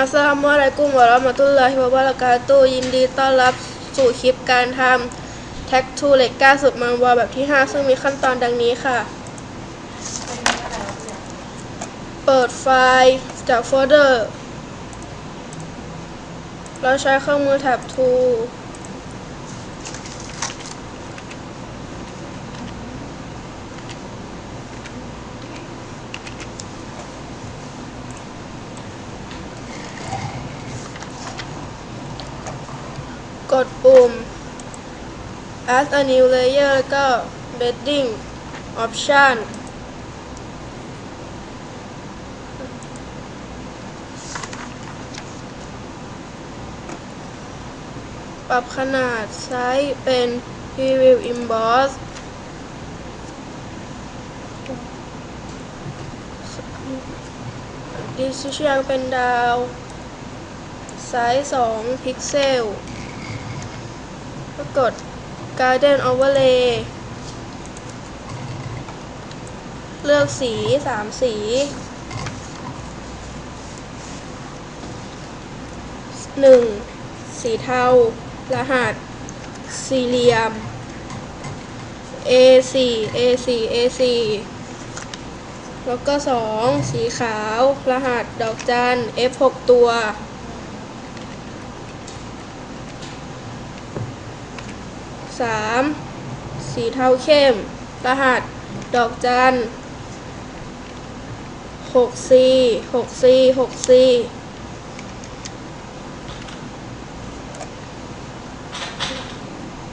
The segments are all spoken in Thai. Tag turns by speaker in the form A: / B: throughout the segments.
A: อัสสลามุอะลัยกุมวะเราะมะตุลลอฮิวะบะเราะกาตุยินดีต้อนรับสู่คลิปการทำแท็กทูเล็กก้าสุดมันวอแบบที่ 5 ซึ่งมีขั้นตอนดังนี้ค่ะ เปิดไฟล์จากโฟลเดอร์ เราใช้เครื่องมือแท็บทู กดปุ่ม add a new layer แล้วก็ bedding option ปรับขนาดไซส์เป็น preview emboss ดิสเชียงเป็นดาว ไซส์ 2 พิกเซล ก็กด Garden Overlay เลือกสี3สี 1. สีเทา รหัส สี่เหลี่ยม A4 A4 A4 แล้วก็ 2. สีขาว รหัส ดอกจัน F6 ตัว สามสีเทาเข้ม รหัส ดอกจันหกสี่หกซีหกซี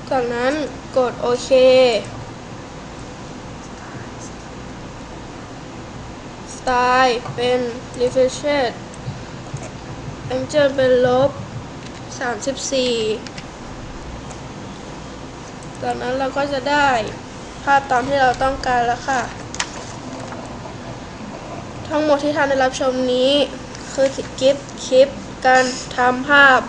A: จากนั้นกดโอเค สไตล์เป็น refresh angel เป็นลบสามสิบสี่ จากนั้นเราก็จะได้ภาพตามที่เราต้องการแล้วค่ะ ทั้งหมดที่ท่านได้รับชมนี้ คือคลิปคลิป การทำภาพ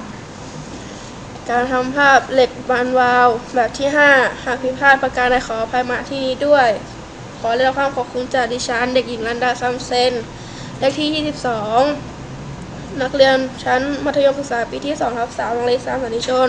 A: การทำภาพเหล็กบานวาล์วแบบที่ 5 หากผิดพลาดประการใดขออภัยมาที่นี้ด้วย ขอเรียกความขอบคุณจากดิฉัน เด็กหญิงลันดาซัมเซนเลขที่ 22 นักเรียนชั้นมัธยมศึกษาปีที่2ทับ3โรงเรียนสามสันติชน